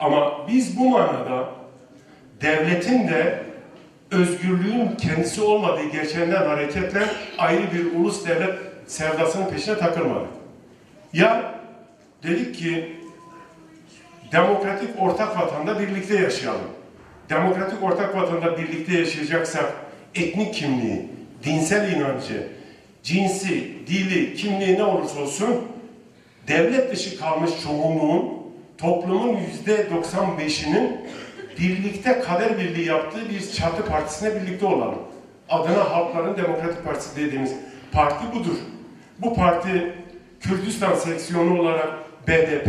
Ama biz bu manada devletin de özgürlüğün kendisi olmadığı gerçeğinden hareketle ayrı bir ulus devlet sevdasının peşine takılmadık. Ya dedik ki demokratik ortak vatanda birlikte yaşayalım. Demokratik ortak vatanda birlikte yaşayacaksak etnik kimliği, dinsel inancı, cinsi, dili, kimliği ne olursa olsun devlet dışı kalmış çoğunluğun toplumun yüzde 95'inin birlikte kader birliği yaptığı bir çatı partisine birlikte olalım. Adına Halkların Demokratik Partisi dediğimiz parti budur. Bu parti Kürdistan seksiyonu olarak BDP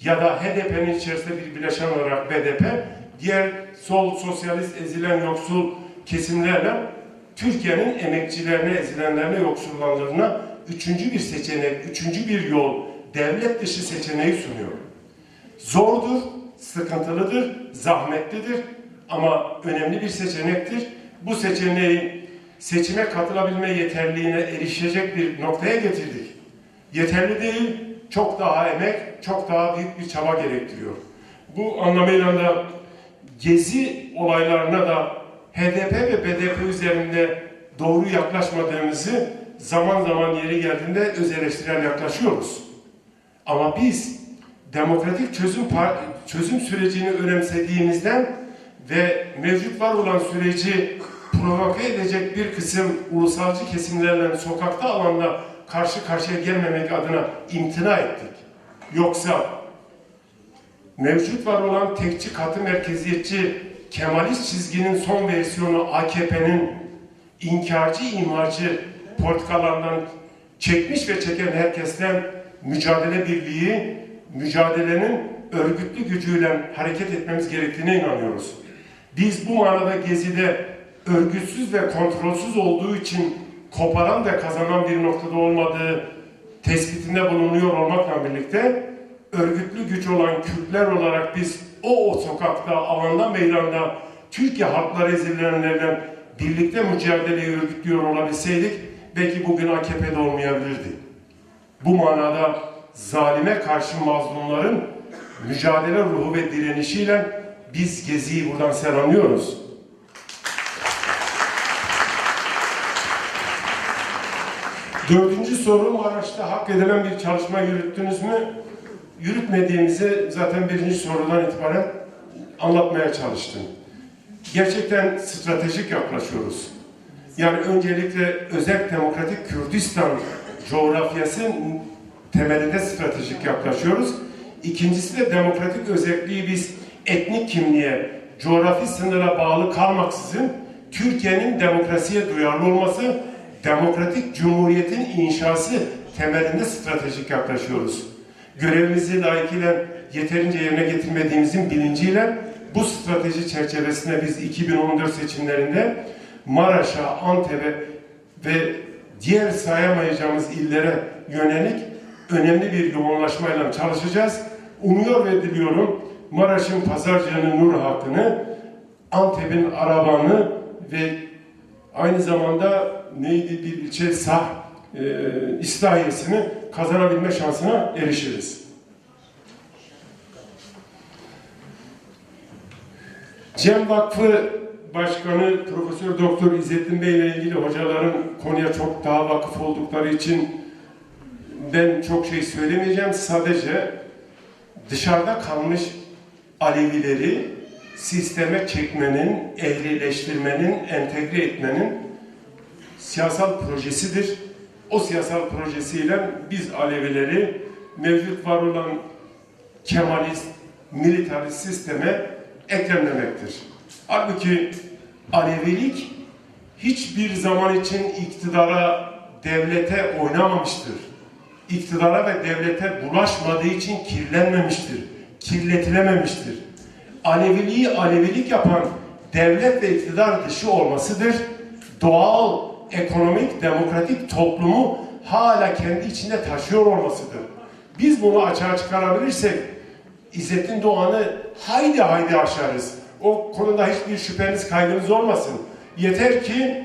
ya da HDP'nin içerisinde bir bileşen olarak BDP, diğer sol, sosyalist, ezilen, yoksul kesimlerle Türkiye'nin emekçilerine, ezilenlerine, yoksullarına üçüncü bir seçenek, üçüncü bir yol, devlet dışı seçeneği sunuyor. Zordur, sıkıntılıdır, zahmetlidir ama önemli bir seçenektir. Bu seçeneği seçime katılabilme yeterliğine erişecek bir noktaya getirdik. Yeterli değil, çok daha emek, çok daha büyük bir çaba gerektiriyor. Bu anlamıyla da gezi olaylarına da HDP ve BDP üzerinde doğru yaklaşmadığımızı zaman zaman yeri geldiğinde öz eleştirel yaklaşıyoruz. Ama biz demokratik çözüm çözüm sürecini önemsediğimizden ve mevcut var olan süreci provoke edecek bir kısım ulusalcı kesimlerle sokakta alanda karşı karşıya gelmemek adına imtina ettik. Yoksa mevcut var olan tekçi katı merkeziyetçi Kemalist çizginin son versiyonu AKP'nin inkarcı imarcı politikalarından çekmiş ve çeken herkesten mücadele birliği, mücadelenin örgütlü gücüyle hareket etmemiz gerektiğine inanıyoruz. Biz bu manada gezide örgütsüz ve kontrolsüz olduğu için koparan ve kazanan bir noktada olmadığı tespitinde bulunuyor olmakla birlikte örgütlü güç olan Kürtler olarak biz o, o sokakta, alanda, meydanda Türkiye halkları ezilenlerle birlikte mücadeleyi örgütlüyor olabilseydik belki bugün AKP'de olmayabilirdi. Bu manada zalime karşı mazlumların mücadele ruhu ve direnişiyle biz Gezi'yi buradan selamlıyoruz. Dördüncü soru Maraş'ta hak edilen bir çalışma yürüttünüz mü? Yürütmediğimizi zaten birinci sorudan itibaren anlatmaya çalıştım. Gerçekten stratejik yaklaşıyoruz. Yani öncelikle özel demokratik Kürdistan coğrafyası temelinde stratejik yaklaşıyoruz. İkincisi de demokratik özelliği biz etnik kimliğe, coğrafi sınıra bağlı kalmaksızın Türkiye'nin demokrasiye duyarlı olması, demokratik cumhuriyetin inşası temelinde stratejik yaklaşıyoruz. Görevimizi layıkıyla yeterince yerine getirmediğimizin bilinciyle bu strateji çerçevesinde biz 2014 seçimlerinde Maraş'a, Antep'e ve diğer sayamayacağımız illere yönelik önemli bir yoğunlaşmayla çalışacağız. Umuyor ve diliyorum Maraş'ın pazarcının nur hakkını, Antep'in arabanı ve aynı zamanda neydi bir ilçe sah e, İslahiyesini kazanabilme şansına erişiriz. Cem Vakfı Başkanı Profesör Doktor İzzettin Bey ile ilgili hocaların konuya çok daha vakıf oldukları için ben çok şey söylemeyeceğim. Sadece dışarıda kalmış Alevileri sisteme çekmenin, ehlileştirmenin, entegre etmenin siyasal projesidir. O siyasal projesiyle biz Alevileri mevcut var olan Kemalist, militarist sisteme eklemlemektir. Halbuki Alevilik hiçbir zaman için iktidara, devlete oynamamıştır. İktidara ve devlete bulaşmadığı için kirlenmemiştir, kirletilememiştir. Aleviliği Alevilik yapan devlet ve iktidar dışı olmasıdır. Doğal, ekonomik, demokratik toplumu hala kendi içinde taşıyor olmasıdır. Biz bunu açığa çıkarabilirsek İzzettin Doğan'ı haydi haydi aşarız. O konuda hiçbir şüpheniz kaygınız olmasın. Yeter ki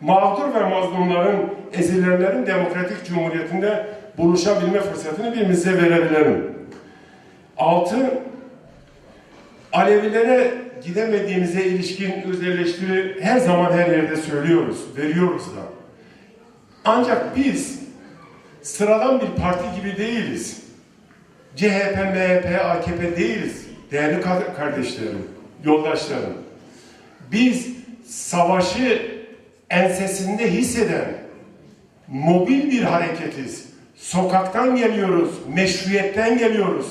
mağdur ve mazlumların, ezilenlerin demokratik cumhuriyetinde buluşabilme fırsatını birbirimize verebilelim. Altı, Alevilere gidemediğimize ilişkin özelleştiri her zaman her yerde söylüyoruz, veriyoruz da. Ancak biz sıradan bir parti gibi değiliz. CHP, MHP, AKP değiliz. Değerli ka- kardeşlerim, yoldaşlarım. Biz savaşı ensesinde hisseden mobil bir hareketiz. Sokaktan geliyoruz, meşruiyetten geliyoruz.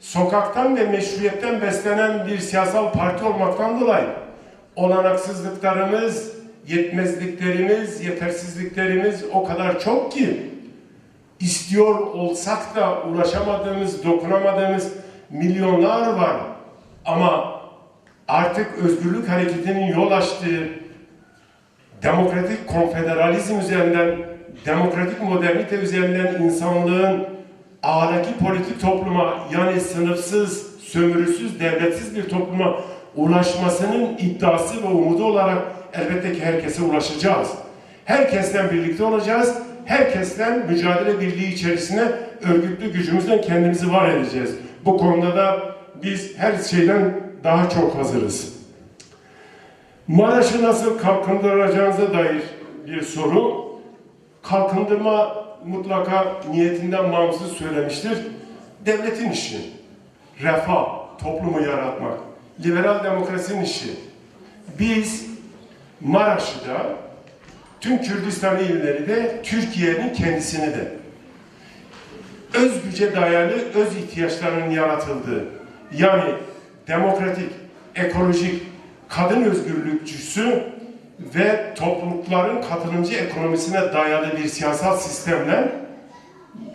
Sokaktan ve meşruiyetten beslenen bir siyasal parti olmaktan dolayı olanaksızlıklarımız, yetmezliklerimiz, yetersizliklerimiz o kadar çok ki istiyor olsak da ulaşamadığımız, dokunamadığımız milyonlar var. Ama artık özgürlük hareketinin yol açtığı demokratik konfederalizm üzerinden, demokratik modernite üzerinden insanlığın ahlaki politik topluma yani sınıfsız, sömürüsüz, devletsiz bir topluma ulaşmasının iddiası ve umudu olarak elbette ki herkese ulaşacağız. Herkesten birlikte olacağız. Herkesten mücadele birliği içerisine örgütlü gücümüzle kendimizi var edeceğiz. Bu konuda da biz her şeyden daha çok hazırız. Maraş'ı nasıl kalkındıracağınıza dair bir soru. Kalkındırma mutlaka niyetinden bağımsız söylemiştir. Devletin işi. Refah, toplumu yaratmak. Liberal demokrasinin işi. Biz Maraş'ı da tüm Kürdistan illeri de Türkiye'nin kendisini de öz güce dayalı öz ihtiyaçlarının yaratıldığı yani demokratik, ekolojik, kadın özgürlükçüsü ve toplulukların katılımcı ekonomisine dayalı bir siyasal sistemle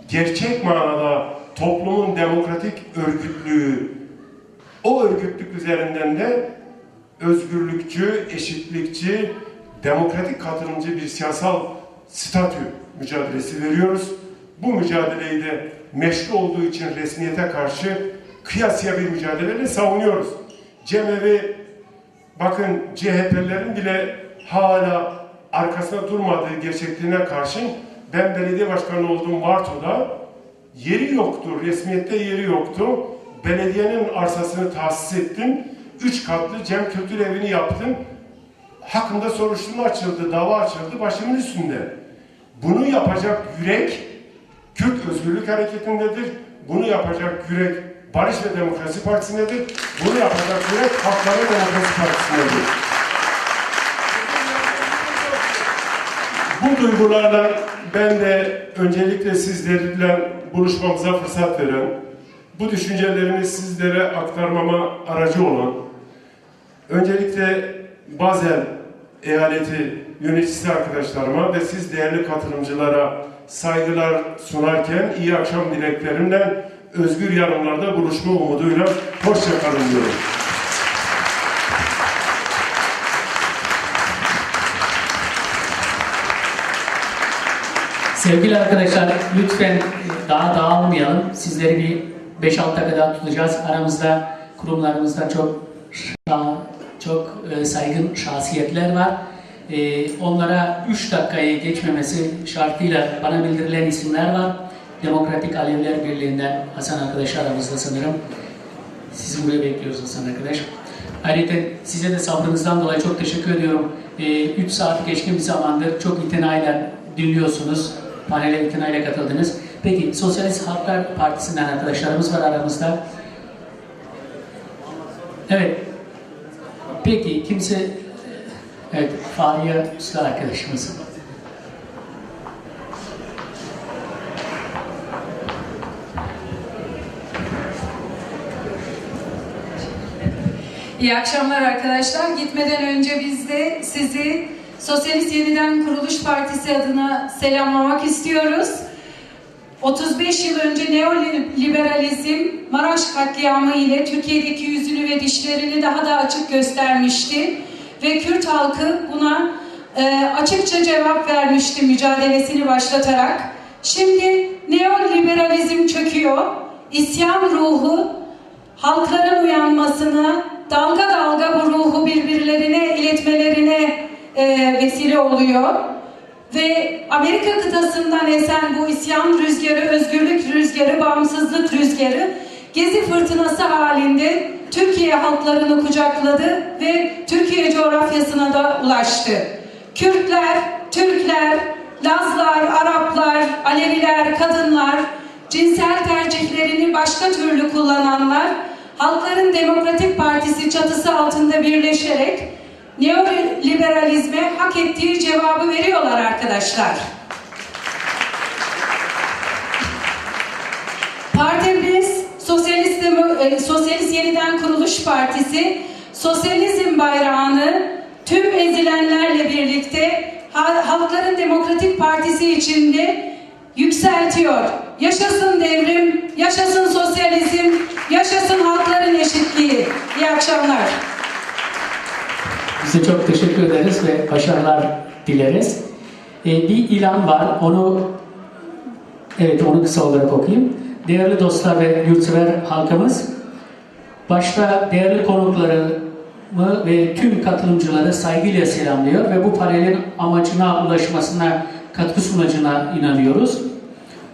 gerçek manada toplumun demokratik örgütlüğü, o örgütlük üzerinden de özgürlükçü, eşitlikçi, demokratik katılımcı bir siyasal statü mücadelesi veriyoruz. Bu mücadeleyi de meşru olduğu için resmiyete karşı kıyasıya bir mücadeleyle savunuyoruz. Cemevi bakın CHP'lerin bile hala arkasında durmadığı gerçekliğine karşın ben belediye başkanı olduğum Varto'da yeri yoktu, resmiyette yeri yoktu. Belediyenin arsasını tahsis ettim. Üç katlı Cem Kültür Evi'ni yaptım. Hakkında soruşturma açıldı, dava açıldı başımın üstünde. Bunu yapacak yürek Kürt Özgürlük Hareketi'ndedir. Bunu yapacak yürek Barış ve Demokrasi Partisi'ndedir. Bunu yapacak yürek Halkların Demokrasi Partisi'ndedir. Bu duygularla ben de öncelikle sizlerle buluşmamıza fırsat veren, bu düşüncelerimi sizlere aktarmama aracı olan, öncelikle Bazel eyaleti yöneticisi arkadaşlarıma ve siz değerli katılımcılara saygılar sunarken iyi akşam dileklerimle özgür yarınlarda buluşma umuduyla hoşçakalın diyorum. Sevgili arkadaşlar lütfen e, daha dağılmayalım. Sizleri bir 5-6 dakika daha tutacağız. Aramızda kurumlarımızda çok çok e, saygın şahsiyetler var. E, Onlara 3 dakikayı geçmemesi şartıyla bana bildirilen isimler var. Demokratik Alevler Birliği'nden Hasan arkadaş aramızda sanırım. Sizi buraya bekliyoruz Hasan arkadaş. Ayrıca size de sabrınızdan dolayı çok teşekkür ediyorum. 3 saat geçkin bir zamandır çok itinayla dinliyorsunuz. Panele itinayla katıldınız. Peki Sosyalist Halklar Partisi'nden arkadaşlarımız var aramızda. Evet. Peki kimse... Evet, Fahriye Usta arkadaşımız. İyi akşamlar arkadaşlar. Gitmeden önce biz de sizi Sosyalist Yeniden Kuruluş Partisi adına selamlamak istiyoruz. 35 yıl önce neoliberalizm Maraş katliamı ile Türkiye'deki yüzünü ve dişlerini daha da açık göstermişti. Ve Kürt halkı buna e, açıkça cevap vermişti mücadelesini başlatarak. Şimdi neoliberalizm çöküyor. İsyan ruhu halkların uyanmasına, dalga dalga bu ruhu birbirlerine iletmelerine e, vesile oluyor. Ve Amerika kıtasından esen bu isyan rüzgarı, özgürlük rüzgarı, bağımsızlık rüzgarı, gezi fırtınası halinde Türkiye halklarını kucakladı ve Türkiye coğrafyasına da ulaştı. Kürtler, Türkler, Lazlar, Araplar, Aleviler, kadınlar, cinsel tercihlerini başka türlü kullananlar, Halkların Demokratik Partisi çatısı altında birleşerek neoliberalizme hak ettiği cevabı veriyorlar arkadaşlar. Partimiz Sosyalist, e, Sosyalist Yeniden Kuruluş Partisi sosyalizm bayrağını tüm ezilenlerle birlikte Ha- Halkların Demokratik Partisi içinde yükseltiyor. Yaşasın devrim, yaşasın sosyalizm, yaşasın halkların eşitliği. İyi akşamlar. Size çok teşekkür ederiz ve başarılar dileriz. Ee, bir ilan var. Onu evet onu kısa olarak okuyayım. Değerli dostlar ve yurtsever halkımız, başta değerli konuklarımı ve tüm katılımcıları saygıyla selamlıyor ve bu panelin amacına ulaşmasına katkı sunacağına inanıyoruz.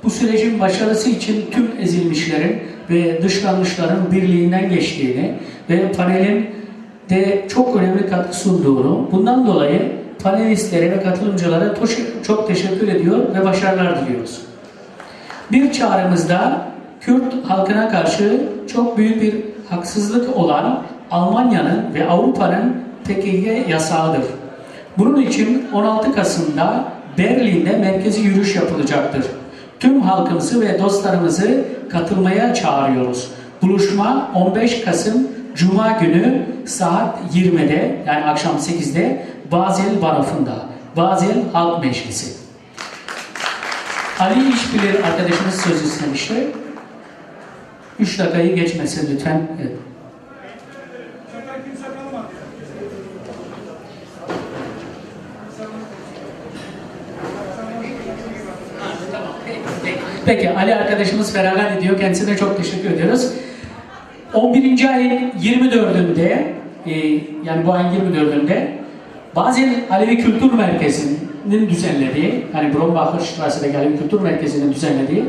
Bu sürecin başarısı için tüm ezilmişlerin ve dışlanmışların birliğinden geçtiğini ve panelin de çok önemli katkı sunduğunu, bundan dolayı panelistlere ve katılımcılara çok teşekkür ediyor ve başarılar diliyoruz. Bir çağrımızda Kürt halkına karşı çok büyük bir haksızlık olan Almanya'nın ve Avrupa'nın PKK yasağıdır. Bunun için 16 Kasım'da Berlin'de merkezi yürüyüş yapılacaktır. Tüm halkımızı ve dostlarımızı katılmaya çağırıyoruz. Buluşma 15 Kasım Cuma günü saat 20'de yani akşam 8'de Basel Barafı'nda. Basel Halk Meclisi. Ali İşbilir arkadaşımız söz istemişti. 3 dakikayı geçmesin lütfen. Evet. Peki Ali arkadaşımız feragat ediyor. Kendisine çok teşekkür ediyoruz. 11. ayın 24'ünde e, yani bu ayın 24'ünde Basel Alevi Kültür Merkezi'nin düzenlediği, yani Brombacher Strasse'deki Alevi Kültür Merkezi'nin düzenlediği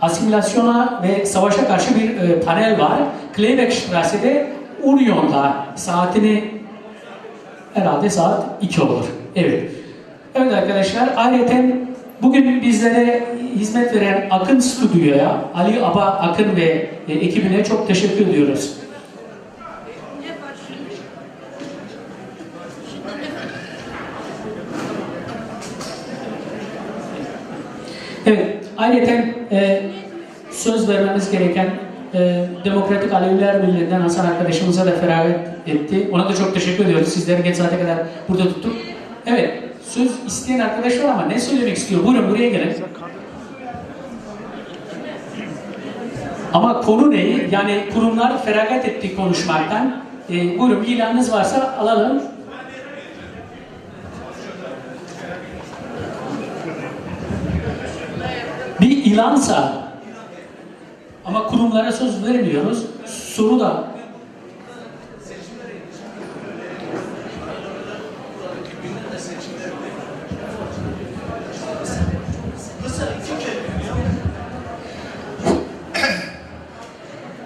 asimilasyona ve savaşa karşı bir e, panel var. Klebeck Strasse'de Union'da saatini herhalde saat 2 olur. Evet. Evet arkadaşlar ayrıca bugün bizlere hizmet veren Akın Stüdyo'ya, Ali Aba Akın ve e, ekibine çok teşekkür ediyoruz. Evet, ayrıca e, söz vermemiz gereken e, Demokratik Aleviler Birliği'nden Hasan arkadaşımıza da feragat etti. Ona da çok teşekkür ediyoruz. Sizleri geç saate kadar burada tuttuk. Evet, söz isteyen arkadaş var ama ne söylemek istiyor? Buyurun buraya gelin. Ama konu ne? Yani kurumlar feragat etti konuşmaktan. E, buyurun ilanınız varsa alalım. Bir ilansa ama kurumlara söz vermiyoruz. Soru da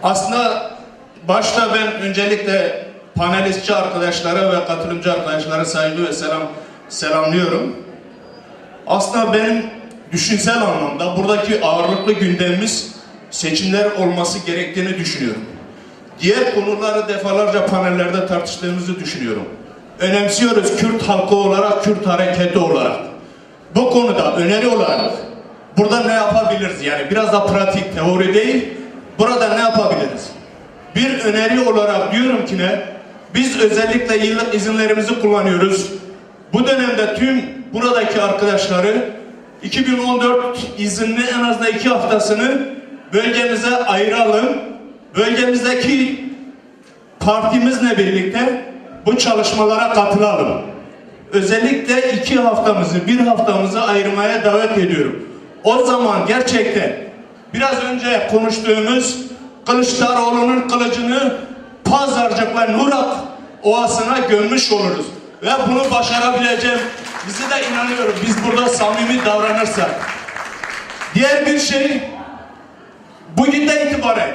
Aslında başta ben öncelikle panelistçi arkadaşlara ve katılımcı arkadaşlara saygı ve selam selamlıyorum. Aslında benim düşünsel anlamda buradaki ağırlıklı gündemimiz seçimler olması gerektiğini düşünüyorum. Diğer konuları defalarca panellerde tartıştığımızı düşünüyorum. Önemsiyoruz Kürt halkı olarak, Kürt hareketi olarak. Bu konuda öneri olarak burada ne yapabiliriz? Yani biraz da pratik, teori değil. Burada ne yapabiliriz? Bir öneri olarak diyorum ki ne? Biz özellikle yıllık izinlerimizi kullanıyoruz. Bu dönemde tüm buradaki arkadaşları 2014 izinli en az iki haftasını bölgemize ayıralım. Bölgemizdeki partimizle birlikte bu çalışmalara katılalım. Özellikle iki haftamızı, bir haftamızı ayırmaya davet ediyorum. O zaman gerçekten biraz önce konuştuğumuz Kılıçdaroğlu'nun kılıcını Pazarcık ve Nurak Ovası'na gömmüş oluruz. Ve bunu başarabileceğim. Bize de inanıyorum. Biz burada samimi davranırsak. Diğer bir şey bugünden itibaren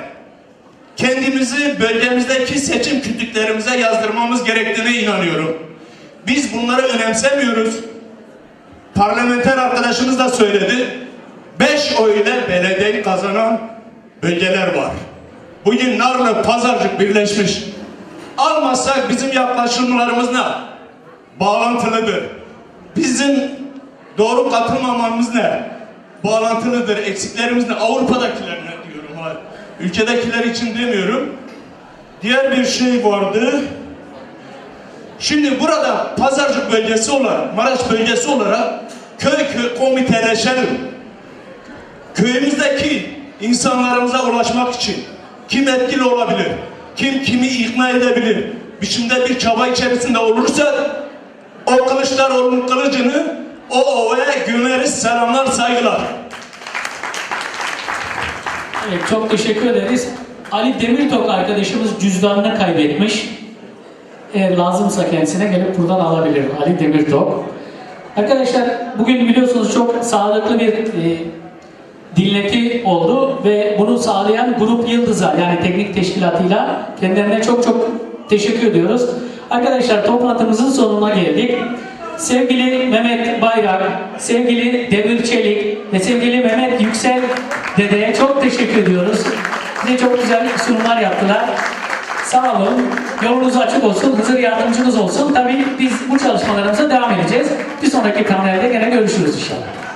kendimizi bölgemizdeki seçim kütüklerimize yazdırmamız gerektiğine inanıyorum. Biz bunları önemsemiyoruz. Parlamenter arkadaşımız da söyledi. Beş oy ile belediyeyi kazanan bölgeler var. Bugün Narlı, Pazarcık birleşmiş. Almazsak bizim yaklaşımlarımız ne? Bağlantılıdır. Bizim doğru katılmamamız ne? Bağlantılıdır. Eksiklerimiz ne? Avrupa'dakiler ne diyorum. ha. Ülkedekiler için demiyorum. Diğer bir şey vardı. Şimdi burada Pazarcık bölgesi olarak, Maraş bölgesi olarak köy köy komiteleşelim. Köyümüzdeki insanlarımıza ulaşmak için kim etkili olabilir, kim kimi ikna edebilir biçimde bir çaba içerisinde olursa o Kılıçdaroğlu'nun kılıcını o ovaya gömeriz selamlar saygılar. Evet, çok teşekkür ederiz. Ali Demirtok arkadaşımız cüzdanını kaybetmiş. Eğer lazımsa kendisine gelip buradan alabilir Ali Demirtok. Arkadaşlar bugün biliyorsunuz çok sağlıklı bir e, dinleti oldu ve bunu sağlayan Grup Yıldız'a yani teknik teşkilatıyla kendilerine çok çok teşekkür ediyoruz. Arkadaşlar toplantımızın sonuna geldik. Sevgili Mehmet Bayrak, sevgili Demir Çelik ve sevgili Mehmet Yüksel Dede'ye çok teşekkür ediyoruz. Bize çok güzel sunumlar yaptılar. Sağ olun. Yolunuz açık olsun. Hızır yardımcınız olsun. Tabii biz bu çalışmalarımıza devam edeceğiz. Bir sonraki panelde gene görüşürüz inşallah.